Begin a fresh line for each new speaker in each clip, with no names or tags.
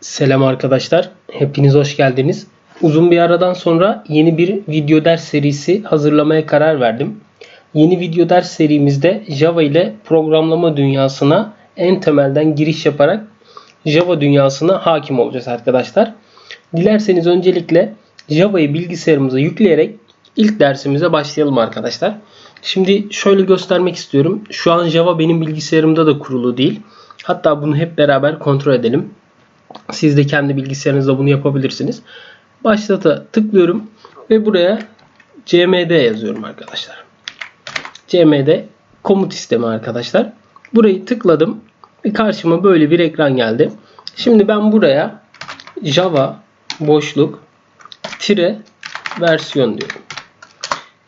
Selam arkadaşlar. Hepiniz hoş geldiniz. Uzun bir aradan sonra yeni bir video ders serisi hazırlamaya karar verdim. Yeni video ders serimizde Java ile programlama dünyasına en temelden giriş yaparak Java dünyasına hakim olacağız arkadaşlar. Dilerseniz öncelikle Java'yı bilgisayarımıza yükleyerek ilk dersimize başlayalım arkadaşlar. Şimdi şöyle göstermek istiyorum. Şu an Java benim bilgisayarımda da kurulu değil. Hatta bunu hep beraber kontrol edelim. Siz de kendi bilgisayarınızda bunu yapabilirsiniz. Başlata tıklıyorum ve buraya cmd yazıyorum arkadaşlar. cmd komut sistemi arkadaşlar. Burayı tıkladım ve karşıma böyle bir ekran geldi. Şimdi ben buraya java boşluk tire versiyon diyorum.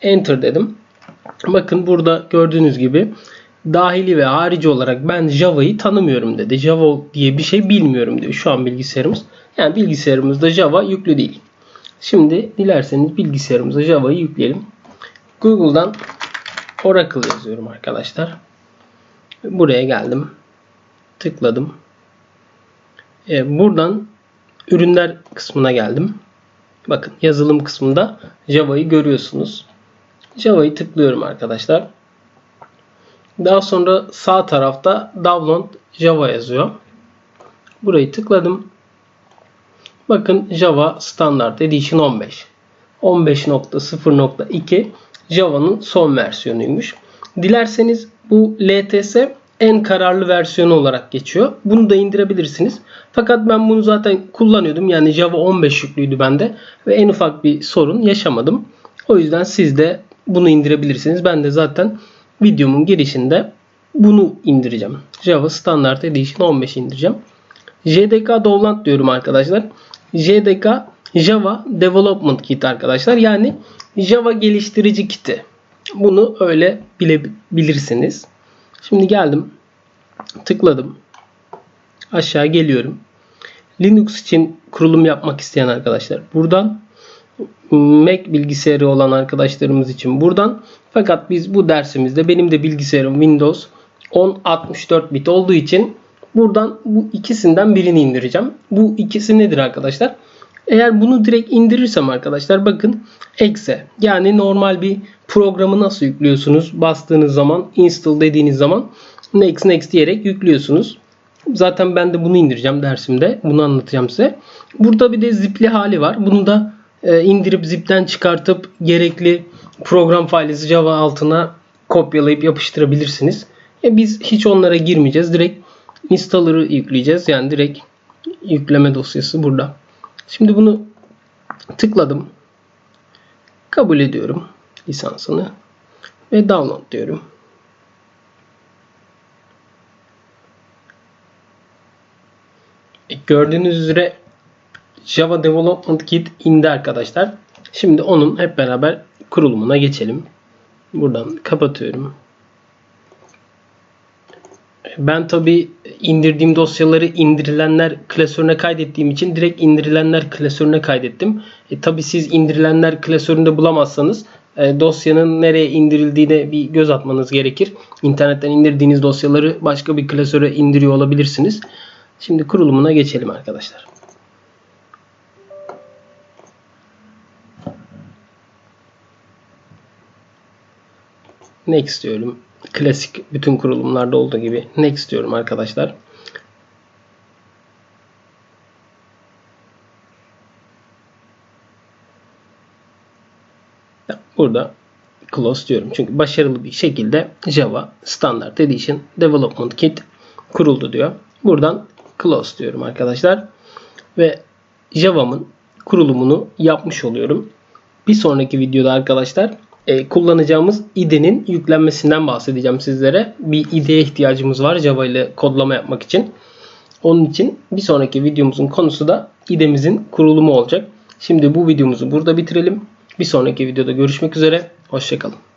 Enter dedim. Bakın burada gördüğünüz gibi dahili ve harici olarak ben Java'yı tanımıyorum dedi. Java diye bir şey bilmiyorum diyor şu an bilgisayarımız. Yani bilgisayarımızda Java yüklü değil. Şimdi dilerseniz bilgisayarımıza Java'yı yükleyelim. Google'dan Oracle yazıyorum arkadaşlar. Buraya geldim. Tıkladım. Ee, buradan ürünler kısmına geldim. Bakın yazılım kısmında Java'yı görüyorsunuz. Java'yı tıklıyorum arkadaşlar. Daha sonra sağ tarafta Download Java yazıyor. Burayı tıkladım. Bakın Java Standard Edition 15. 15.0.2 Java'nın son versiyonuymuş. Dilerseniz bu LTS en kararlı versiyonu olarak geçiyor. Bunu da indirebilirsiniz. Fakat ben bunu zaten kullanıyordum. Yani Java 15 yüklüydü bende ve en ufak bir sorun yaşamadım. O yüzden siz de bunu indirebilirsiniz. Ben de zaten videomun girişinde bunu indireceğim. Java Standard Edition 15 indireceğim. JDK Download diyorum arkadaşlar. JDK Java Development Kit arkadaşlar. Yani Java geliştirici kiti. Bunu öyle bilebilirsiniz. Şimdi geldim. Tıkladım. Aşağı geliyorum. Linux için kurulum yapmak isteyen arkadaşlar buradan Mac bilgisayarı olan arkadaşlarımız için buradan. Fakat biz bu dersimizde benim de bilgisayarım Windows 10 64 bit olduğu için buradan bu ikisinden birini indireceğim. Bu ikisi nedir arkadaşlar? Eğer bunu direkt indirirsem arkadaşlar bakın exe yani normal bir programı nasıl yüklüyorsunuz? Bastığınız zaman install dediğiniz zaman next next diyerek yüklüyorsunuz. Zaten ben de bunu indireceğim dersimde. Bunu anlatacağım size. Burada bir de zipli hali var. Bunu da indirip zipten çıkartıp gerekli program failesi Java altına kopyalayıp yapıştırabilirsiniz. E biz hiç onlara girmeyeceğiz. Direkt installer'ı yükleyeceğiz. Yani direkt yükleme dosyası burada. Şimdi bunu tıkladım. Kabul ediyorum lisansını ve download diyorum. E, gördüğünüz üzere Java Development Kit indi arkadaşlar. Şimdi onun hep beraber kurulumuna geçelim. Buradan kapatıyorum. Ben tabi indirdiğim dosyaları indirilenler klasörüne kaydettiğim için direkt indirilenler klasörüne kaydettim. E, tabi siz indirilenler klasöründe bulamazsanız e, dosyanın nereye indirildiğine bir göz atmanız gerekir. İnternetten indirdiğiniz dosyaları başka bir klasöre indiriyor olabilirsiniz. Şimdi kurulumuna geçelim arkadaşlar. Next diyorum. Klasik bütün kurulumlarda olduğu gibi next diyorum arkadaşlar. Burada close diyorum. Çünkü başarılı bir şekilde Java Standard Edition Development Kit kuruldu diyor. Buradan close diyorum arkadaşlar. Ve Java'mın kurulumunu yapmış oluyorum. Bir sonraki videoda arkadaşlar e, kullanacağımız IDE'nin yüklenmesinden bahsedeceğim sizlere. Bir IDE'ye ihtiyacımız var Java ile kodlama yapmak için. Onun için bir sonraki videomuzun konusu da IDE'mizin kurulumu olacak. Şimdi bu videomuzu burada bitirelim. Bir sonraki videoda görüşmek üzere. Hoşçakalın.